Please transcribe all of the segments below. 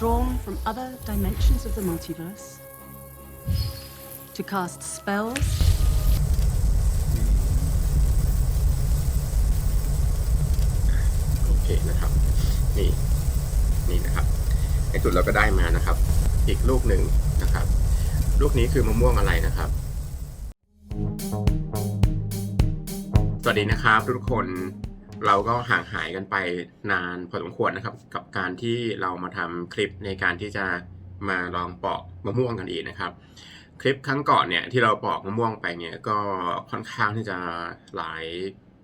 drawn from other dimensions of the multiverse to cast spells โอเคนะครับ นี่นี่นะครับในจุดเราก็ได้มานะครับ อีกลูกหนึ่งนะครับ ลูกนี้คือมะม่วงอะไรนะครับ สวัสดีนะครับทุกคน เราก็ห่างหายกันไปนานพอสมควรนะครับ กับการที่เรามาทำคลิปในการที่จะมาลองปอกมะม่วงกันอีกนะครับ คลิปครั้งก่อนเนี่ยที่เราปอกมะม่วงไปเนี่ยก็ค่อนข้างที่จะหลาย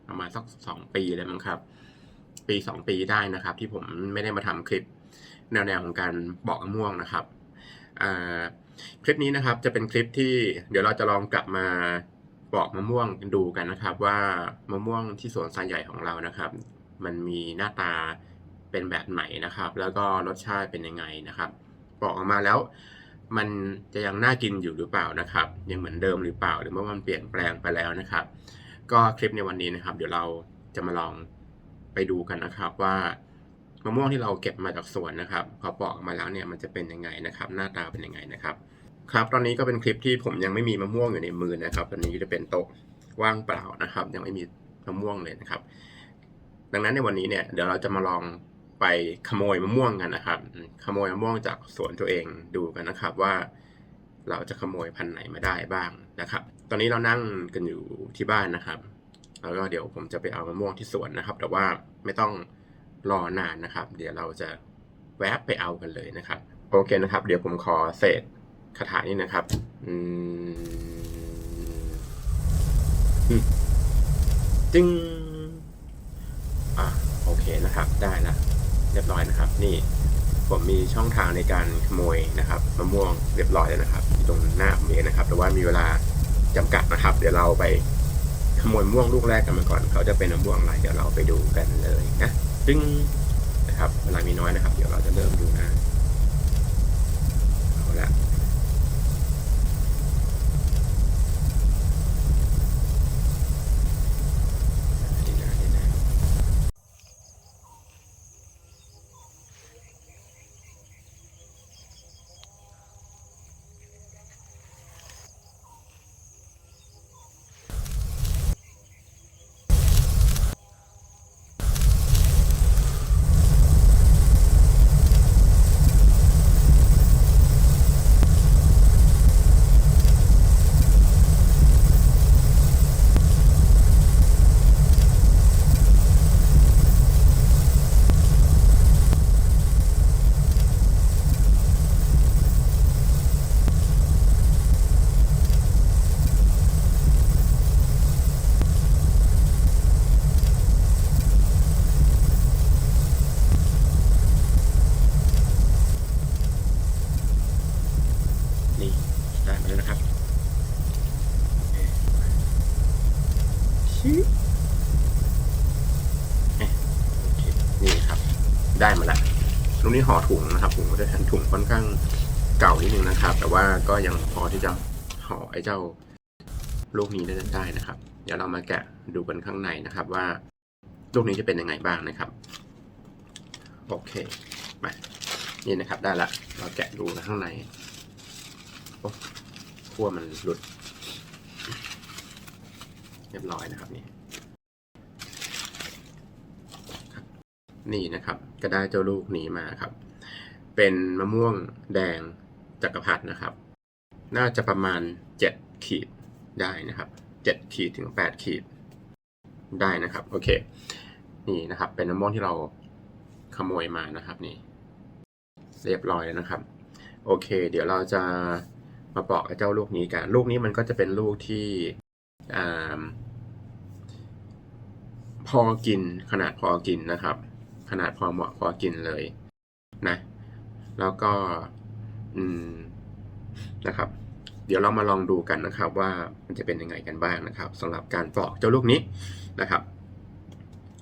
ประมาณสักสองปีเลยมั้งครับ ปีสองปีได้นะครับ ที่ผมไม่ได้มาทำคลิปแนวๆของการปอกมะม่วงนะครับคลิปนี้นะครับจะเป็นคลิปที่เดี๋ยวเราจะลองกลับมา ปอกมะม่วงดูกันนะครับ ว่ามะม่วงที่สวนสายใหญ่ของเรานะครับ มันมีหน้าตาเป็นแบบไหนนะครับ แล้วก็รสชาติเป็นยังไงนะครับปอกออกมาแล้ว มันจะยังน่ากินอยู่หรือเปล่านะครับ ยังเหมือนเดิมหรือเปล่า หรือว่ามันเปลี่ยนแปลงไปแล้วนะครับ ก็คลิปในวันนี้นะครับ เดี๋ยวเราจะมาลองไปดูกันนะครับว่ามะม่วงที่เราเก็บมาจากสวนนะครับ พอปอกออกมาแล้วเนี่ยมันจะเป็นยังไงนะครับ หน้าตาเป็นยังไงนะครับ ครับ ตอนนี้ก็เป็นคลิปที่ผมยังไม่มีมะม่วงอยู่ในมือนะครับ ตอนนี้จะเป็นโต๊ะว่างเปล่านะครับ ยังไม่มีมะม่วงเลยนะครับ ดังนั้นในวันนี้เนี่ยเดี๋ยวเราจะมาลองไปขโมยมะม่วงกันนะครับ ขโมยมะม่วงจากสวนตัวเองดูกันนะครับว่า เราจะขโมยพันธุ์ไหนมาได้บ้างนะครับ ตอนนี้เรานั่งกันอยู่ที่บ้านนะครับ แล้วก็เดี๋ยวผมจะไปเอามะม่วงที่สวนนะครับ แต่ว่าไม่ต้องรอนานนะครับ เดี๋ยวเราจะแวบไปเอากันเลยนะครับ โอเคนะครับ เดี๋ยวผมขอเศษ คาถานี้นะครับ อืมจึงอ่าโอเคนะครับ ได้ละเรียบร้อยนะครับ นี่ผมมีช่องทางในการขโมยนะครับมะม่วงเรียบร้อยแล้วนะครับอยู่ตรงหน้าผมเองนะครับ แต่ว่ามีเวลาจำกัดนะครับ เดี๋ยวเราไปขโมยมะม่วงลูกแรกกันมาก่อน เขาจะเป็นมะม่วงอะไรเดี๋ยวเราไปดูกันเลยนะจึงนะครับเวลามีน้อยนะครับ เดี๋ยวเราจะเริ่มดูนะเอาละ นี่นะนี่นะนี่ได้มาแล้วนะครับชิเอ๊ะโอเคนี่ครับ ได้มาแล้วลูกนี้ ห่อถุงนะครับถุงก็จะเป็นถุงค่อนข้างเก่านิดนึงนะครับ แต่ว่าก็ยังพอที่จะห่อไอ้เจ้าลูกนี้ได้ได้นะครับ เดี๋ยวเรามาแกะดูกันข้างในนะครับว่าลูกนี้จะเป็นยังไงบ้างนะครับ โอเคมานี่นะครับได้ละเราแกะดูข้างในโอ้ขั้วมันหลุด เรียบร้อยนะครับนี่ครับ นี่นะครับ ก็ได้เจ้าลูกนี้มาครับ เป็นมะม่วงแดงจักรพรรดินะครับ น่าจะประมาณเจ็ดขีดได้นะครับเจ็ดขีดถึงแปดขีดได้นะครับ โอเค นี่นะครับ เป็นมะม่วงที่เราขโมยมานะครับนี่ เรียบร้อยแล้วนะครับ โอเค เดี๋ยวเราจะมาปอกไอ้เจ้าลูกนี้กัน ลูกนี้มันก็จะเป็นลูกที่อพอกินขนาดพอกินนะครับ ขนาดพอเหมาะพอกินเลยนะ แล้วก็อืมนะครับ เดี๋ยวเรามาลองดูกันนะครับ ว่ามันจะเป็นยังไงกันบ้างนะครับสำหรับการปอกเจ้าลูกนี้นะครับ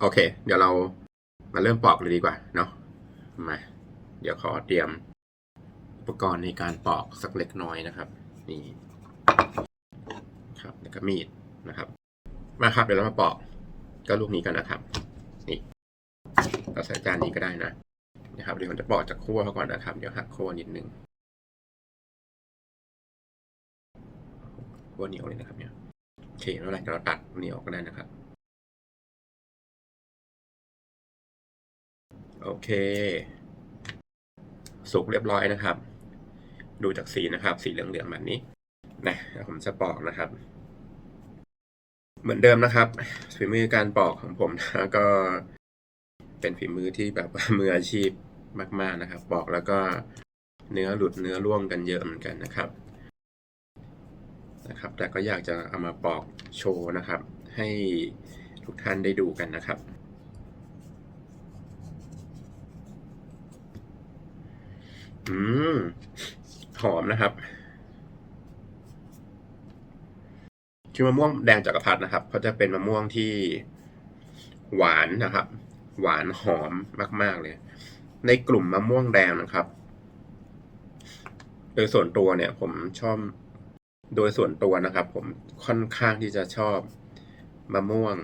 โอเค เดี๋ยวเรามาเริ่มปอกเลยดีกว่าเนาะมาเดี๋ยวขอเตรียมอุปกรณ์ในการปอกสักเล็กน้อยนะครับ นี่ครับแล้วก็มีดนะครับ มาครับเดี๋ยวเรามาปอกก็ลูกนี้กันนะครับ นี่ เราใส่จานนี้ก็ได้นะนะครับเดี๋ยวผมจะปอกจากขั้วเขาก่อนนะครับ เดี๋ยวหักขั้วนิดนึงขั้วเหนียวเลยนะครับเนี่ยโอเคไม่เป็นไรเดี๋ยวเราตัดเหนียวก็ได้นะครับ โอเค สุกเรียบร้อยนะครับ ดูจากสีนะครับ สีเหลืองๆแบบนี้นะผมจะปอกนะครับ เหมือนเดิมนะครับฝีมือการปอกของผมนะก็ เป็นฝีมือที่แบบมืออาชีพมาก ๆนะครับปอกแล้วก็เนื้อหลุดเนื้อร่วงกันเยอะเหมือนกันนะครับนะครับ แต่ก็อยากจะเอามาปอกโชว์นะครับ ให้ทุกท่านได้ดูกันนะครับ อืม หอมนะครับชื่อมะม่วงแดงจักรพรรดินะครับเขาจะเป็นมะม่วงที่หวานนะครับ หวานหอมมาก ๆ เลย ในกลุ่มมะม่วงแดงนะครับ โดยส่วนตัวเนี่ยผมชอบ โดยส่วนตัวนะครับ ผมค่อนข้างที่จะชอบมะม่วง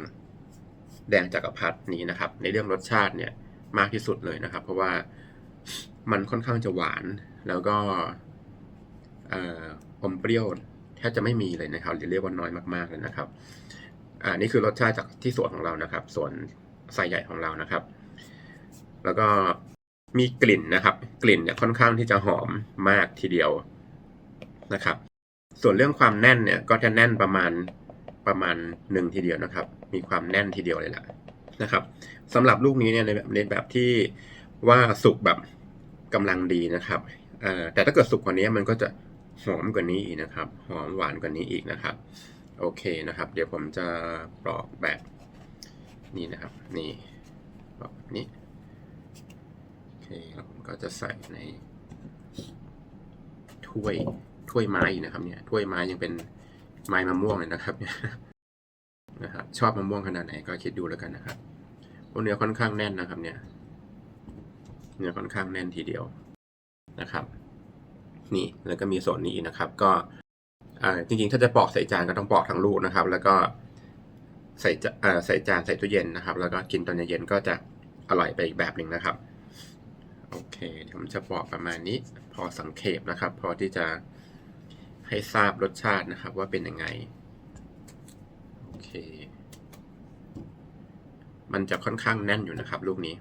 แดงจักรพรรดินี้นะครับ ในเรื่องรสชาติเนี่ยมากที่สุดเลยนะครับ เพราะว่ามันค่อนข้างจะหวานแล้วก็อมเปรี้ยวแทบจะไม่มีเลยนะครับหรือเรียกว่าน้อยมากๆเลยนะครับ อ่านี่คือรสชาติจากที่สวนของเรานะครับ ส่วน ไซใหญ่ของเรานะครับ แล้วก็มีกลิ่นนะครับ กลิ่นเนี่ยค่อนข้างที่จะหอมมากทีเดียวนะครับ ส่วนเรื่องความแน่นเนี่ยก็จะแน่นประมาณประมาณหนึ่งทีเดียวนะครับ มีความแน่นทีเดียวเลยแหละนะครับสำหรับลูกนี้เนี่ยในแบบในแบบที่ว่าสุกแบบกำลังดีนะครับแต่ถ้าเกิดสุกกว่านี้มันก็จะหอมกว่านี้อีกนะครับ หอมหวานกว่านี้อีกนะครับ โอเคนะครับ เดี๋ยวผมจะปลอกแบบ นี้นะครับ นี่ปลอกแบบนี้ โอเคแล้วผมก็จะใส่ใน ถ้วย ถ้วยไม้นะครับเนี่ย ถ้วยไม้ยังเป็นไม้มะม่วงเลยนะครับเนี่ยนะครับ ชอบมะม่วงขนาดไหนก็คิดดูแล้วกันนะครับเพราะเนื้อค่อนข้างแน่นนะครับเนี่ย เนื้อค่อนข้างแน่นทีเดียวนะครับ นี่แล้วก็มีส่วนนี้นะครับ ก็จริงๆ ถ้าจะปอกใส่จานก็ต้องปอกทั้งลูกนะครับ แล้วก็ ใส่จาใส่จานใส่ตู้เย็นนะครับ แล้วก็กินตอนเย็นก็จะอร่อยไปอีกแบบหนึ่งนะครับ โอเคเดี๋ยวผมจะปอกประมาณนี้ พอสังเขปนะครับ พอที่จะให้ทราบรสชาตินะครับ ว่าเป็นยังไง โอเค มันจะค่อนข้างแน่นอยู่นะครับ ลูกนี้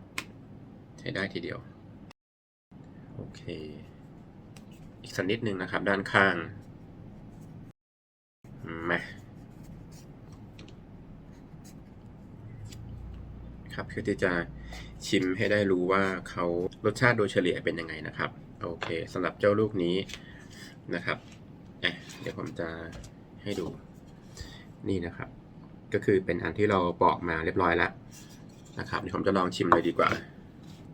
ใช้ได้ทีเดียว โอเค อีกสักนิดนึงนะครับ ด้านข้างมา ครับ เพื่อที่จะชิมให้ได้รู้ว่าเขารสชาติโดยเฉลี่ยเป็นยังไงนะครับ โอเคสำหรับเจ้าลูกนี้นะครับเดี๋ยวผมจะให้ดูนี่นะครับ ก็คือเป็นอันที่เราปอกมาเรียบร้อยแล้วนะครับเดี๋ยวผมจะลองชิมเลยดีกว่า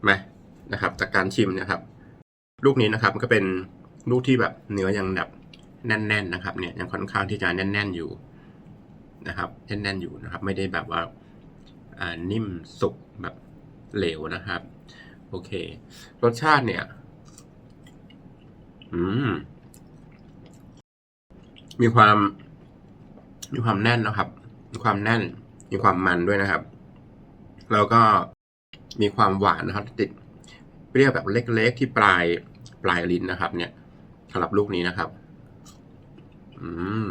มานะครับ จากการชิมนะครับ ลูกนี้นะครับมันก็เป็นลูกที่แบบเนื้อยังแบบแน่น ๆนะครับ เนี่ยยังค่อนข้างที่จะแน่น ๆอยู่นะครับแน่นๆอยู่นะครับ ไม่ได้แบบว่า นิ่มสุกแบบเหลวนะครับ โอเค รสชาติเนี่ย อืม มีความ มีความแน่นนะครับ มีความแน่น มีความมันด้วยนะครับ แล้วก็มีความหวานนะครับ ติดเปรี้ยวแบบเล็กๆที่ปลายปลายลิ้นนะครับ เนี่ยสำหรับลูกนี้นะครับ อืม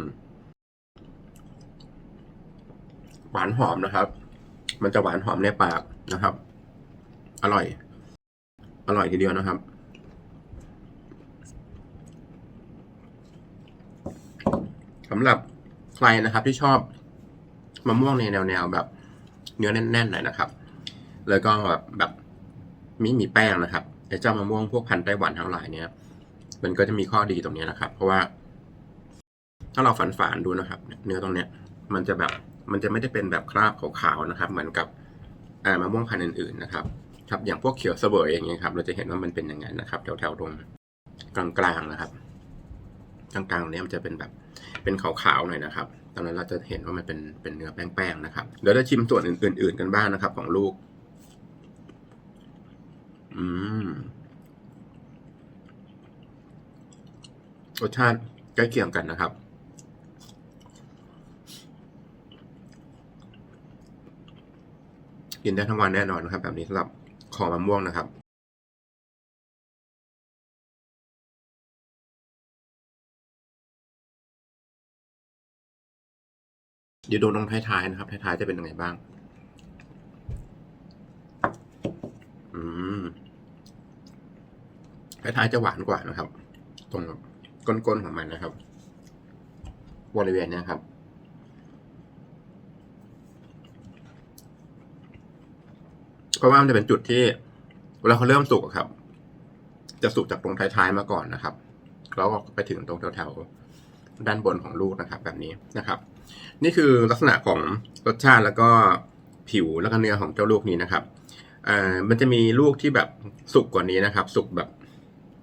หวานหอมนะครับ มันจะหวานหอมในปากนะครับ อร่อย อร่อยทีเดียวนะครับ สำหรับใครนะครับที่ชอบมะม่วงในแนวๆแบบ เนื้อแน่นๆหน่อยนะครับ แล้วก็แบบแบบมีมีแป้งนะครับไอ้เจ้ามะม่วงพวกพันธุ์ไต้หวันทั้งหลายเนี่ยมันก็จะมีข้อดีตรงนี้นะครับ เพราะว่า ถ้าเราฝันฝานๆดูนะครับ เนื้อตรงเนี้ย มันจะแบบ มันจะไม่ได้เป็นแบบคราบขาวๆนะครับ เหมือนกับอ่ามะม่วงพันธุ์อื่นๆนะครับครับอย่างพวกเขียวเสวยอย่างเงี้ยครับ เราจะเห็นว่ามันเป็นอย่างนั้นนะครับ แถวๆตรงกลางๆนะครับกลางๆเนี้ยมันจะเป็นแบบเป็นขาวๆหน่อยนะครับตอนนั้นเราจะเห็นว่ามันเป็นเป็นเนื้อแป้งๆนะครับเดี๋ยวจะชิมส่วนอื่น ๆ กันบ้างนะครับ ของลูก อืมรสชาติใกล้เคียงกันนะครับ กินได้ทั้งวันแน่นอนนะครับ แบบนี้สำหรับของมะม่วงนะครับเดี๋ยวดูตรงท้ายๆนะครับท้ายๆจะเป็นยังไงบ้าง อืมท้ายๆจะหวานกว่านะครับ ตรงก้นๆของมันนะครับ บริเวณนี้ครับ เพราะว่ามันจะเป็นจุดที่เวลาเขาเริ่มสุกครับ จะสุกจากตรงท้ายๆมาก่อนนะครับ แล้วก็ไปถึงตรงแถวๆด้านบนของลูกนะครับ แบบนี้นะครับ นี่คือลักษณะของรสชาติแล้วก็ผิวแล้วก็เนื้อของเจ้าลูกนี้นะครับอ่ามันจะมีลูกที่แบบสุกกว่านี้นะครับ สุกแบบ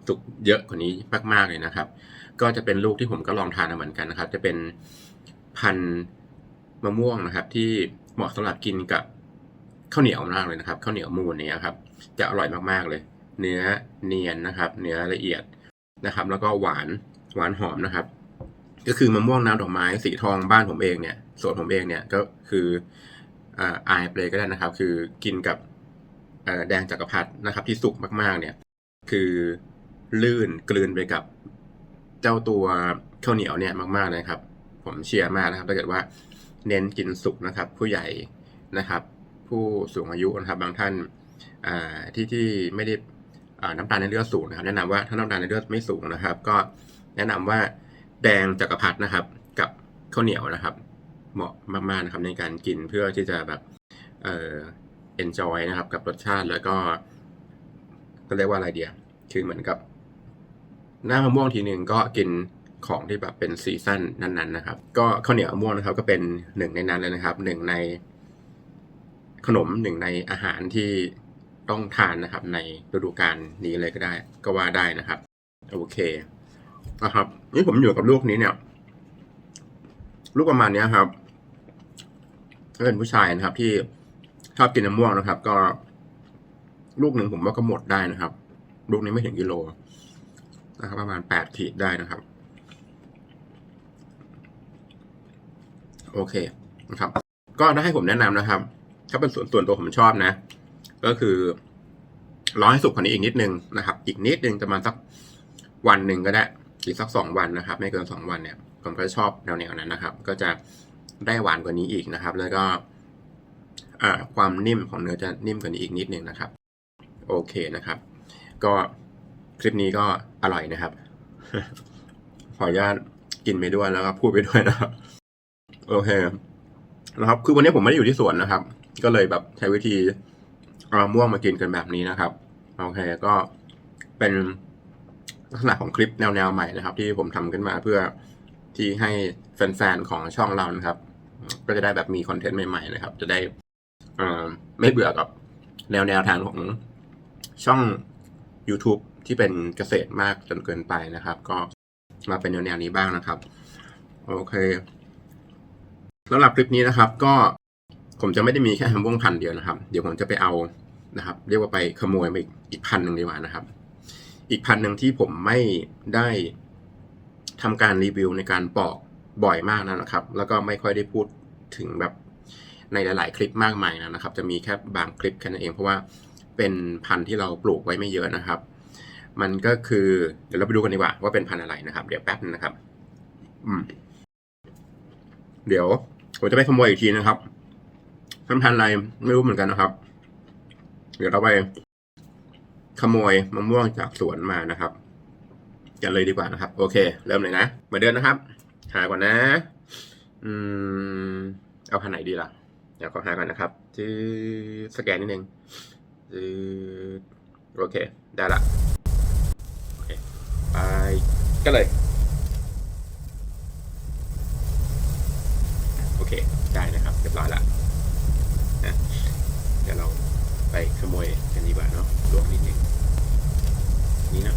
สุกเยอะกว่านี้มากๆเลยนะครับ ก็จะเป็นลูกที่ผมก็ลองทานเหมือนกันนะครับ จะเป็นพันธุ์มะม่วงนะครับ ที่เหมาะสำหรับกินกับ ข้าวเหนียวมากเลยนะครับข้าวเหนียวมูนเนี้ยครับจะอร่อยมากๆเลย เนื้อเนียนนะครับ เนื้อละเอียดนะครับ แล้วก็หวานหวานหอมนะครับ ก็คือมะม่วงน้ำดอกไม้สีทองบ้านผมเองเนี่ยส่วนผมเองเนี่ยก็คืออ่าอายเปลก็ได้นะครับ คือกินกับอ่อแดงจักรพรรดินะครับ ที่สุกมากๆ เนี่ย คือลื่นกลืนไปกับเจ้าตัวข้าวเหนียวเนี่ยมากๆเลยครับ ผมเชียร์มากนะครับถ้าเกิดว่าเน้นกินสุกนะครับ ผู้ใหญ่นะครับ ผู้สูงอายุนะครับบางท่านที่ที่ไม่ได้น้ำตาลในเลือดสูงนะครับ แนะนำว่าถ้าน้ำตาลในเลือดไม่สูงนะครับ ก็แนะนำว่าแดงจักรพรรดินะครับ กับข้าวเหนียวนะครับ เหมาะมากๆนะครับในการกินเพื่อที่จะแบบเอ่อ enjoy นะครับ กับรสชาติแล้วก็ก็เรียกว่าอะไรเดียคือเหมือนกับ หน้ามะม่วงทีหนึ่งก็กินของที่แบบเป็นซีซั่นนั้นๆนะครับ ก็ข้าวเหนียวมะม่วงนะครับ ก็เป็นหนึ่งในนั้นเลยนะครับหนึ่งใน ขนมหนึ่งในอาหารที่ต้องทานนะครับ ในฤดูกาลนี้เลยก็ได้ ก็ว่าได้นะครับ โอเคนะครับ นี่ผมอยู่กับลูกนี้เนี่ย ลูกประมาณนี้ครับถ้าเป็นผู้ชายนะครับ ที่ชอบกินมะม่วงนะครับ ก็ ลูกหนึ่งผมว่าก็หมดได้นะครับ ลูกนี้ไม่ถึงกิโลนะครับ ประมาณแปดขีดได้นะครับ โอเคนะครับ ก็ถ้าให้ผมแนะนำนะครับ ถ้าเป็นส่วนส่วนตัวผมชอบนะ ก็คือร้อนให้สุกกว่านี้อีกนิดนึงนะครับ อีกนิดนึงประมาณสักวันหนึ่งก็ได้อีกสักสองวันนะครับ ไม่เกินสองวันเนี่ยผมก็ชอบแนวๆนั้นนะครับ ก็จะได้หวานกว่านี้อีกนะครับ แล้วก็ความนิ่มของเนื้อจะนิ่มกว่านี้อีกนิดนึงนะครับ โอเคนะครับ ก็คลิปนี้ก็อร่อยนะครับ ขออนุญาตกินไปด้วยแล้วก็พูดไปด้วยนะครับ โอเคนะครับ คือวันนี้ผมไม่ได้อยู่ที่สวนนะครับ ก็เลยแบบใช้วิธีเอาม่วงมากินกันแบบนี้นะครับโอเคก็เป็นลักษณะของคลิปแนวๆใหม่นะครับ ที่ผมทำขึ้นมาเพื่อที่ให้แฟนๆของช่องเรานะครับ ก็จะได้แบบมีคอนเทนต์ใหม่ๆนะครับ จะได้ไม่เบื่อกับแนวแนวทางของช่อง YouTube ที่เป็นเกษตรมากจนเกินไปนะครับ ก็มาเป็นแนวๆนี้บ้างนะครับ โอเคสำหรับคลิปนี้นะครับ ก็ ผมจะไม่ได้มีแค่มะม่วงพันเดียวนะครับ เดี๋ยวผมจะไปเอานะครับ เรียกว่าไปขโมยมาอีกอีกพันหนึ่งดีกว่านะครับ อีกพันหนึ่งที่ผมไม่ได้ทำการรีวิวในการปอกบ่อยมากนะครับ แล้วก็ไม่ค่อยได้พูดถึงแบบในหลาย ๆ คลิปมากมายนะครับ จะมีแค่บางคลิปแค่นั้นเองเพราะว่าเป็นพันธุ์ที่เราปลูกไว้ไม่เยอะนะครับ มันก็คือเดี๋ยวเราไปดูกันดีกว่าว่าเป็นพันธุ์อะไรนะครับ เดี๋ยวแป๊บนึงนะครับ อืม เดี๋ยวผมจะไปขโมยอีกทีนะครับ พันธุ์อะไรไม่รู้เหมือนกันนะครับ เดี๋ยวเราไปขโมยมะม่วงจากสวนมานะครับ กันเลยดีกว่านะครับ โอเค เริ่มเลยนะมือนเดิมนะครับ หาก่อนนะ อืม เอาพันไหนดีล่ะเดี๋ยวขอหาก่อนนะครับจือสแกนนิดนึงจือโอเค ได้ละโอเคไปก็เลยโอเค ได้นะครับ เรียบร้อยละนะ เดี๋ยวเราไปขโมยกันดีกว่าเนาะดวงนิดนึงนี่นะ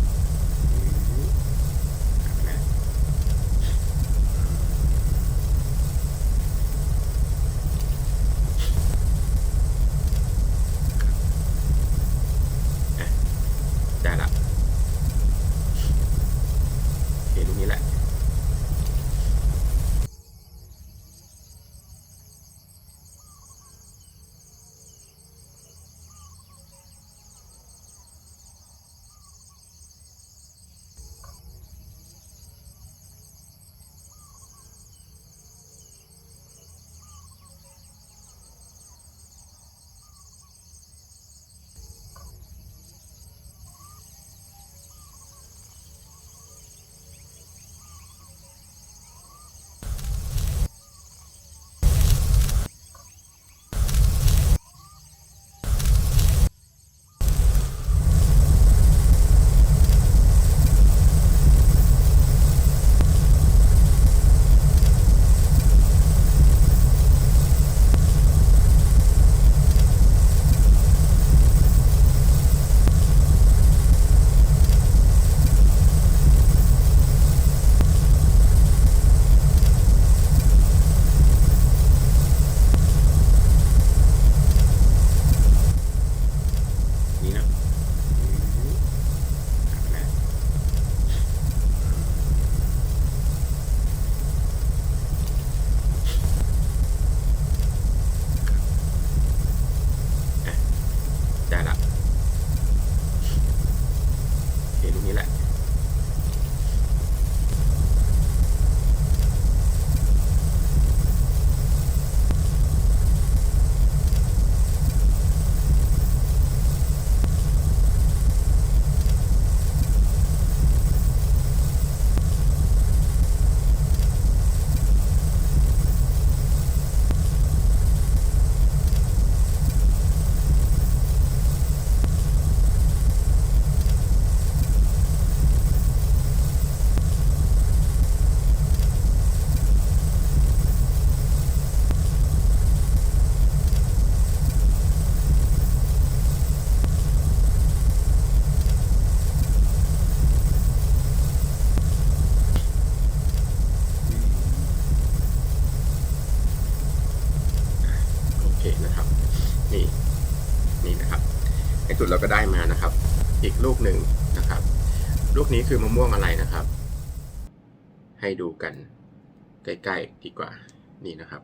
ไอจุดเราก็ได้มานะครับ อีกลูกหนึ่งนะครับ ลูกนี้คือมะม่วงอะไรนะครับ ให้ดูกันใกล้ๆดีกว่านี่นะครับ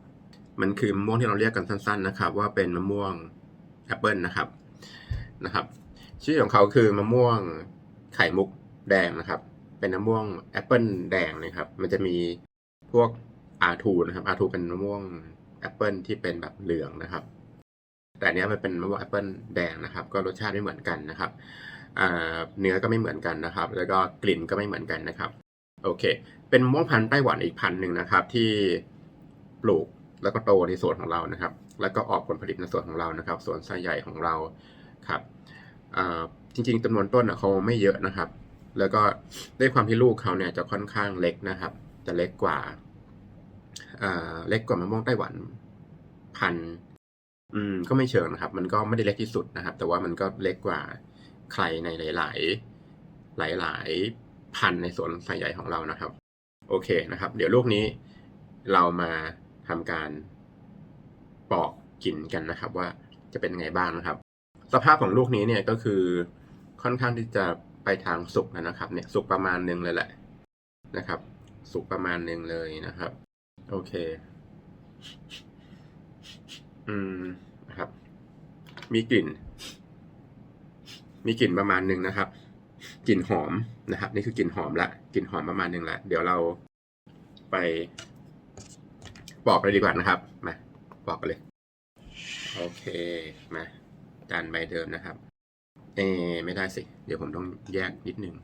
มันคือมะม่วงที่เราเรียกกันสั้น ๆ นะครับ ว่าเป็นมะม่วงแอปเปิลนะครับนะครับ ชื่อของเขาคือมะม่วงไข่มุกแดงนะครับ เป็นมะม่วงแอปเปิลแดงนะครับ มันจะมีพวก R2 นะครับ R2 เป็นมะม่วงแอปเปิลที่เป็นแบบเหลืองนะครับ แต่อันเนี้ยมันเป็นมะม่วงแอปเปิลแดงนะครับ ก็รสชาติไม่เหมือนกันนะครับเนื้อก็ไม่เหมือนกันนะครับ แล้วก็กลิ่นก็ไม่เหมือนกันนะครับ โอเค เป็นมะม่วงพันธุ์ไต้หวันอีกพันธุ์หนึ่งนะครับ ที่ปลูกแล้วก็โตในสวนของเรานะครับ แล้วก็ออกผลผลิตในสวนของเรานะครับสวนไซใหญ่ของเราครับจริงๆจำนวนต้นเขาไม่เยอะนะครับ แล้วก็ด้วยความที่ลูกเขาเนี่ยจะค่อนข้างเล็กนะครับ จะเล็กกว่าเล็กกว่ามะม่วงไต้หวันพันธุ์ อืมก็ไม่เชิงนะครับ มันก็ไม่ได้เล็กที่สุดนะครับ แต่ว่ามันก็เล็กกว่าใครในหลาย ๆ หลาย ๆ พันในสวนไซใหญ่ของเรานะครับ โอเคนะครับ เดี๋ยวลูกนี้เรามาทำการปอกกินกันนะครับ ว่าจะเป็นยังไงบ้างนะครับ สภาพของลูกนี้เนี่ยก็คือค่อนข้างที่จะไปทางสุกนะครับ เนี่ยสุกประมาณนึงเลยแหละนะครับ สุกประมาณนึงเลยนะครับ โอเค อืมนะครับ มีกลิ่น มีกลิ่นประมาณหนึ่งนะครับ กลิ่นหอมนะครับ นี่คือกลิ่นหอมละกลิ่นหอมประมาณหนึ่งละเดี๋ยวเราไปปอกเลยดีกว่านะครับ มาปอกกันเลย โอเคมาจานใบเดิมนะครับ เออไม่ได้สิ เดี๋ยวผมต้องแยกนิดนึง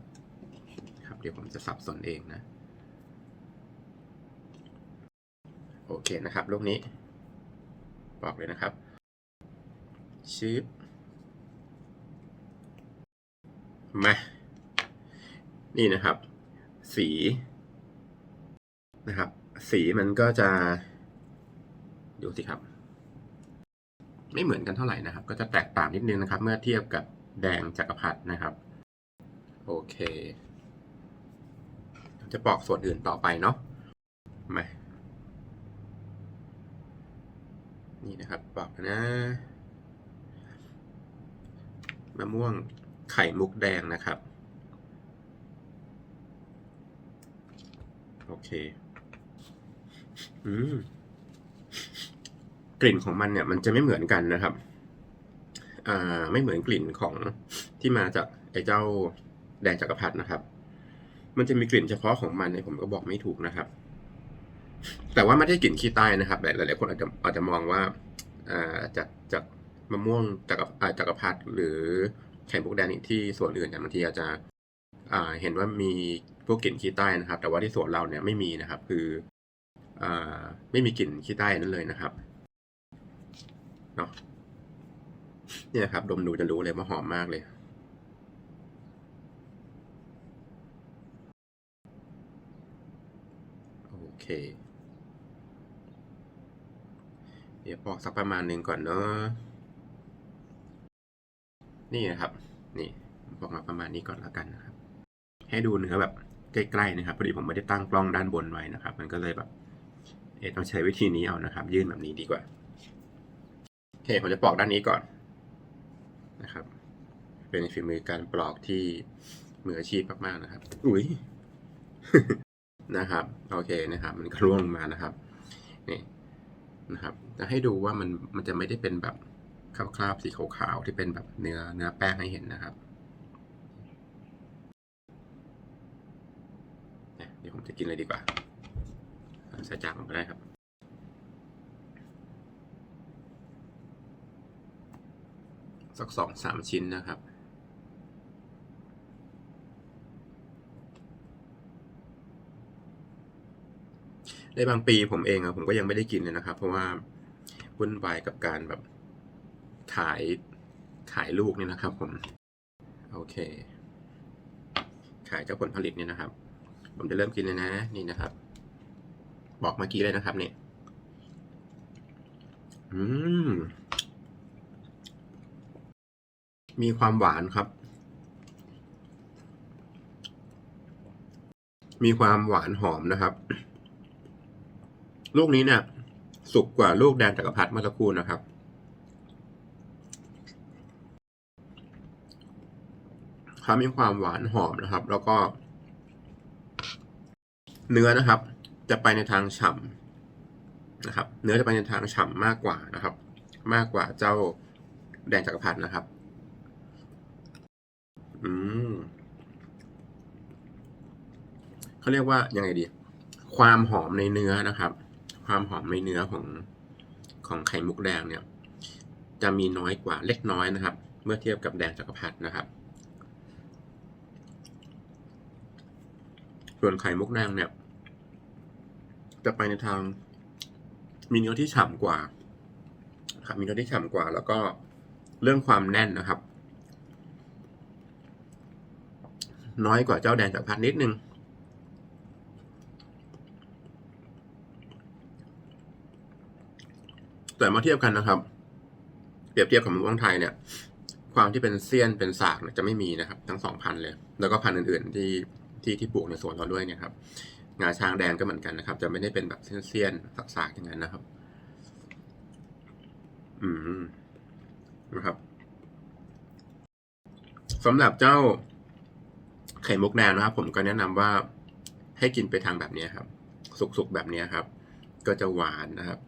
ครับ เดี๋ยวผมจะสับสนเองนะ โอเคนะครับลูกนี้ บอกเลยนะครับชืบมานี่นะครับ สีนะครับ สีมันก็จะดูสิครับ ไม่เหมือนกันเท่าไหร่นะครับ ก็จะแตกต่างนิดนึงนะครับ เมื่อเทียบกับแดงจักรพรรดินะครับ โอเค จะปอกส่วนอื่นต่อไปเนาะมา นี่นะครับปอกนะมะม่วงไข่มุกแดงนะครับ โอเค อืม กลิ่นของมันเนี่ย มันจะไม่เหมือนกันนะครับ อ่า ไม่เหมือนกลิ่นของที่มาจากไอ้เจ้าแดงจักรพรรดินะครับ มันจะมีกลิ่นเฉพาะของมันเนี่ยผมก็บอกไม่ถูกนะครับ แต่ว่าไม่ได้กลิ่นขี้ใต้นะครับหลายๆคนอาจจะอาจจะมองว่าจากจากมะม่วงจากอ่าจักรพรรดิหรือไข่มุกแดงที่ส่วนอื่นเนี่ยบางทีอาจจะเห็นว่ามีพวกกลิ่นขี้ใต้นะครับ แต่ว่าที่สวนเราเนี่ยไม่มีนะครับ คืออไม่มีกลิ่นขี้ใต้นั้นเลยนะครับเนาะเนี่ยครับ ดมดูจะรู้เลยว่าหอมมากเลยโอเค เดี๋ยวปอกสักประมาณหนึ่งก่อนเนาะนี่นะครับ นี่ปอกมาประมาณนี้ก่อนแล้วกันนะครับ ให้ดูเนื้อแบบใกล้ๆนะครับพอดีผมไม่ได้ตั้งกล้องด้านบนไว้นะครับ มันก็เลยแบบ เอต้องใช้วิธีนี้เอานะครับ ยื่นแบบนี้ดีกว่าโอเคผมจะปอกด้านนี้ก่อนนะครับ เป็นฝีมือการปลอกที่มืออาชีพมากๆนะครับ อุ้ยนะครับ โอเคนะครับ มันก็ร่วงลงมานะครับนี่ นะครับ จะให้ดูว่ามันมันจะไม่ได้เป็นแบบคราบๆสีขาวๆที่เป็นแบบเนื้อเนื้อแป้งให้เห็นนะครับเดี๋ยวผมจะกินเลยดีกว่าใส่จานก็ได้ครับสักสองสามชิ้นนะครับ ในบางปีผมเองอะผมก็ยังไม่ได้กินเลยนะครับ เพราะว่าวุ่นวายกับการแบบขายขายลูกเนี่ยนะครับ ผมโอเค ขายเจ้าผลผลิตเนี่ยนะครับ ผมจะเริ่มกินเลยนะ นี่นะครับ บอกเมื่อกี้เลยนะครับ เนี่ย อืม มีความหวานครับ มีความหวานหอมนะครับ ลูกนี้เนี่ย สุกกว่าลูกแดนจักรพรรดิเมื่อสักครู่นะครับ เขามีความหวานหอมนะครับ แล้วก็ เนื้อนะครับ จะไปในทางฉ่ำนะครับ เนื้อจะไปในทางฉ่ำมากกว่านะครับ มากกว่าเจ้าแดนจักรพรรดินะครับ อืมเขาเรียกว่ายังไงดี ความหอมในเนื้อนะครับ ความหอมในเนื้อของของไข่มุกแดงเนี่ย จะมีน้อยกว่าเล็กน้อยนะครับ เมื่อเทียบกับแดงจักรพรรดินะครับ ส่วนไข่มุกแดงเนี่ย จะไปในทางมีเนื้อที่ฉ่ำกว่าครับมีเนื้อที่ฉ่ำกว่า แล้วก็เรื่องความแน่นนะครับ น้อยกว่าเจ้าแดงจักรพรรดินิดนึง แต่มาเทียบกันนะครับ เปรียบเทียบกับมะม่วงไทยเนี่ย ความที่เป็นเสี้ยนเป็นสากเนี่ยจะไม่มีนะครับ ทั้งสองพันเลย แล้วก็พันอื่นๆที่ที่ที่ปลูกในสวนเราด้วยเนี่ยครับ งาช้างแดงก็เหมือนกันนะครับ จะไม่ได้เป็นแบบเสี้ยนๆสากๆอย่างนั้นนะครับ อืมนะครับสำหรับเจ้าไข่มุกแดงนะครับ ผมก็แนะนำว่าให้กินไปทางแบบนี้ครับ สุกๆแบบนี้ครับ ก็จะหวานนะครับ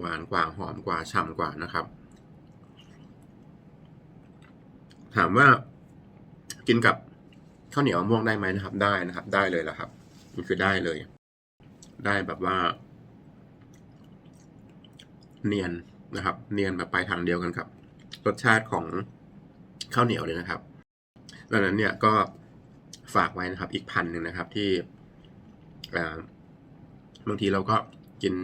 หวานกว่าหอมกว่าฉ่ำกว่านะครับ ถามว่ากินกับข้าวเหนียวมะม่วงได้ไหมนะครับ ได้นะครับ ได้เลยละครับนี่คือได้เลย ได้แบบว่า เนียนนะครับ เนียนแบบไปทางเดียวกันครับ รสชาติของข้าวเหนียวเลยนะครับดังนั้นเนี่ยก็ฝากไว้นะครับ อีกพันหนึ่งนะครับที่บางทีเราก็กิน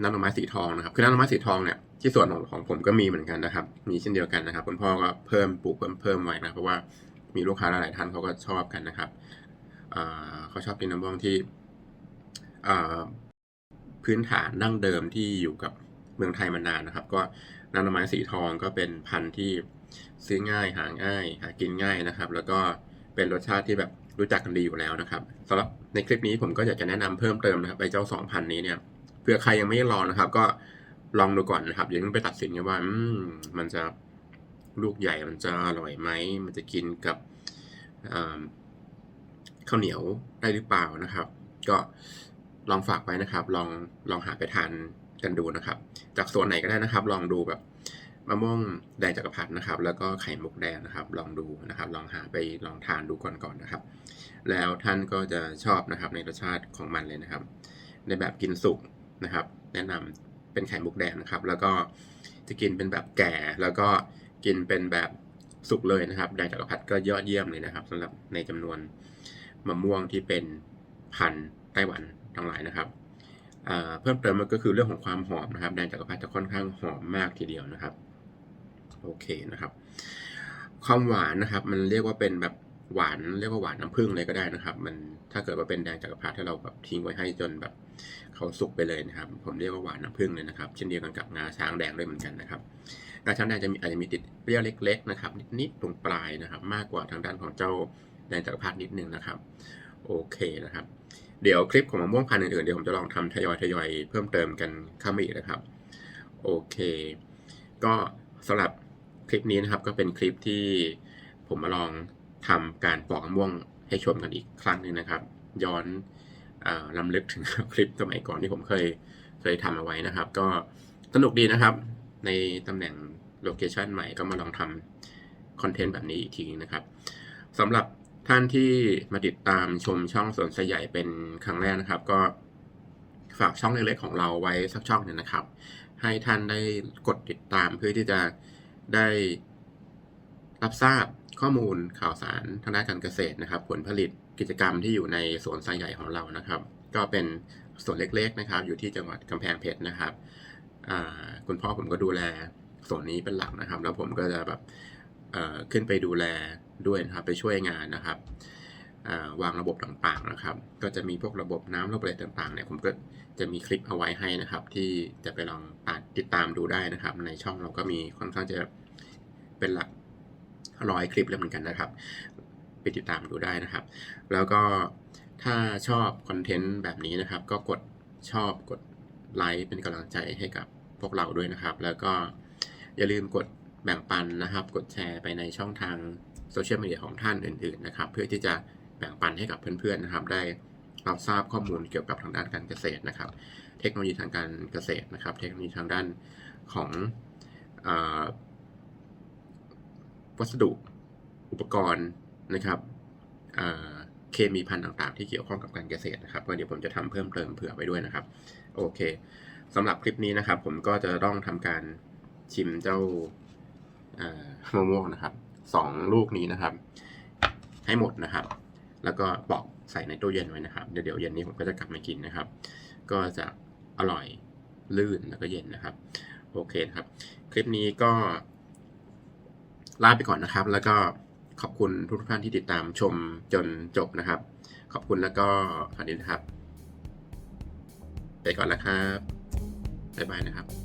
น้ำดอกไม้สีทองนะครับคือน้ำดอกไม้สีทองเนี่ยที่ส่วนของของผมก็มีเหมือนกันนะครับ มีเช่นเดียวกันนะครับคุณพ่อก็เพิ่มปลูกเพิ่มเพิ่มไว้นะเพราะว่ามีลูกค้าหลายท่านเขาก็ชอบกันนะครับเขาชอบกินน้ำม่วงที่พื้นฐานดั้งเดิมที่อยู่กับเมืองไทยมานานนะครับ ก็น้ำดอกไม้สีทองก็เป็นพันธุ์ที่ซื้อง่ายหาง่าย หากินง่ายนะครับ แล้วก็เป็นรสชาติที่แบบรู้จักกันดีอยู่แล้วนะครับสำหรับในคลิปนี้ผมก็อยากจะแนะนำเพิ่มเติมนะครับไอ้เจ้าสองพันนี้เนี่ย เผื่อใครยังไม่ลองนะครับ ก็ลองดูก่อนนะครับอย่าเพิ่งไปตัดสินกันว่ามมันจะลูกใหญ่มันจะอร่อยไหมมันจะกินกับข้าวเหนียวได้หรือเปล่านะครับ ก็ลองฝากไว้นะครับ ลองลองหาไปทานกันดูนะครับ จากส่วนไหนก็ได้นะครับ ลองดูแบบมะม่วงแดงจักรพรรดินะครับ แล้วก็ไข่มุกแดงนะครับ ลองดูนะครับ ลองหาไปลองทานดูก่อนๆนนะครับ แล้วท่านก็จะชอบนะครับในรสชาติของมันเลยนะครับ ในแบบกินสุก นะครับ แนะนำเป็นไข่มุกแดงนะครับ แล้วก็จะกินเป็นแบบแก่ แล้วก็กินเป็นแบบสุกเลยนะครับ แดงจักรพรรดิก็ยอดเยี่ยมเลยนะครับสำหรับในจำนวนมะม่วงที่เป็นพันธุ์ไต้หวันทั้งหลายนะครับเพิ่มเติมมันก็คือเรื่องของความหอมนะครับ แดงจักรพรรดิจะค่อนข้างหอมมากทีเดียวนะครับ โอเคนะครับ ความหวานนะครับ มันเรียกว่าเป็นแบบ หวานเรียกว่าหวานน้ำผึ้งเลยก็ได้นะครับ มันถ้าเกิดว่าเป็นแดงจักรพรรดิที่เราแบบทิ้งไว้ให้จนแบบเขาสุกไปเลยนะครับ ผมเรียกว่าหวานน้ำผึ้งเลยนะครับ เช่นเดียวกันกับงาช้างแดงด้วยเหมือนกันนะครับงาช้างแดงจะมีอาจจะมีติดเปรี้ยวเล็ก ๆ นะครับ นิดๆตรงปลายนะครับ มากกว่าทางด้านของเจ้าแดงจักรพรรดินิดนึงนะครับ โอเคนะครับ เดี๋ยวคลิปของมะม่วงพันธุ์อื่นๆเดี๋ยวผมจะลองทำทยอยทยอยเพิ่มเติมกันข้ามอีกนะครับ โอเค ก็สำหรับคลิปนี้นะครับก็เป็นคลิปที่ผมมาลอง ทำการปอกมะม่วงให้ชมกันอีกครั้งหนึ่งนะครับ ย้อนลำลึกถึงคลิปสมัยก่อนที่ผมเคยเคยทำเอาไว้นะครับ ก็สนุกดีนะครับ ในตำแหน่งโลเคชันใหม่ก็มาลองทำคอนเทนต์แบบนี้อีกทีนะครับสำหรับท่านที่มาติดตามชมช่องสวนสยใหญ่เป็นครั้งแรกนะครับ ก็ฝากช่องเล็กๆของเราไว้สักช่องหนึ่งนะครับ ให้ท่านได้กดติดตามเพื่อที่จะได้รับทราบ ข้อมูลข่าวสารทางด้านการเกษตรนะครับ ผลผลิตกิจกรรมที่อยู่ในสวนสายใหญ่ของเรานะครับ ก็เป็นสวนเล็กๆนะครับ อยู่ที่จังหวัดกำแพงเพชรนะครับคุณพ่อผมก็ดูแลสวนนี้เป็นหลักนะครับ แล้วผมก็จะแบบขึ้นไปดูแลด้วยนะครับไปช่วยงานนะครับวางระบบต่างๆนะครับ ก็จะมีพวกระบบน้ำระบบอะไรต่างๆเนี่ยผมก็จะมีคลิปเอาไว้ให้นะครับ ที่จะไปลองติดตามดูได้นะครับ ในช่องเราก็มีค่อนข้างจะเป็นหลัก ร้อยคลิปแล้วเหมือนกันนะครับ ไปติดตามดูได้นะครับ แล้วก็ถ้าชอบคอนเทนต์แบบนี้นะครับ ก็กดชอบกดไลค์เป็นกำลังใจให้กับพวกเราด้วยนะครับ แล้วก็อย่าลืมกดแบ่งปันนะครับ กดแชร์ไปในช่องทางโซเชียลมีเดียของท่านอื่น ๆ นะครับ เพื่อที่จะแบ่งปันให้กับเพื่อนๆนะครับ ได้รับทราบข้อมูลเกี่ยวกับทางด้านการเกษตรนะครับ เทคโนโลยีทางการเกษตรนะครับ เทคโนโลยีทางด้านของ วัสดุอุปกรณ์นะครับเเคมีพันธุ์ต่างๆ ที่เกี่ยวข้องกับการเกษตรนะครับก็เดี๋ยวผมจะทำเพิ่มเติมเผื่อไว้ด้วยนะครับโอเคสำหรับคลิปนี้นะครับ ผมก็จะต้องทำการชิมเจ้ามะม่วงนะครับสองลูกนี้นะครับ ให้หมดนะครับ แล้วก็ปอกใส่ในตู้เย็นไว้นะครับเดี๋ยวเย็นนี้ผมก็จะกลับมากินนะครับ ก็จะอร่อยลื่นแล้วก็เย็นนะครับ โอเคครับ คลิปนี้ก็ ลาไปก่อนนะครับ แล้วก็ขอบคุณทุกท่านที่ติดตามชมจนจบนะครับ ขอบคุณแล้วก็สวัสดีนะครับ ไปก่อนแล้วครับบ๊ายบายนะครับ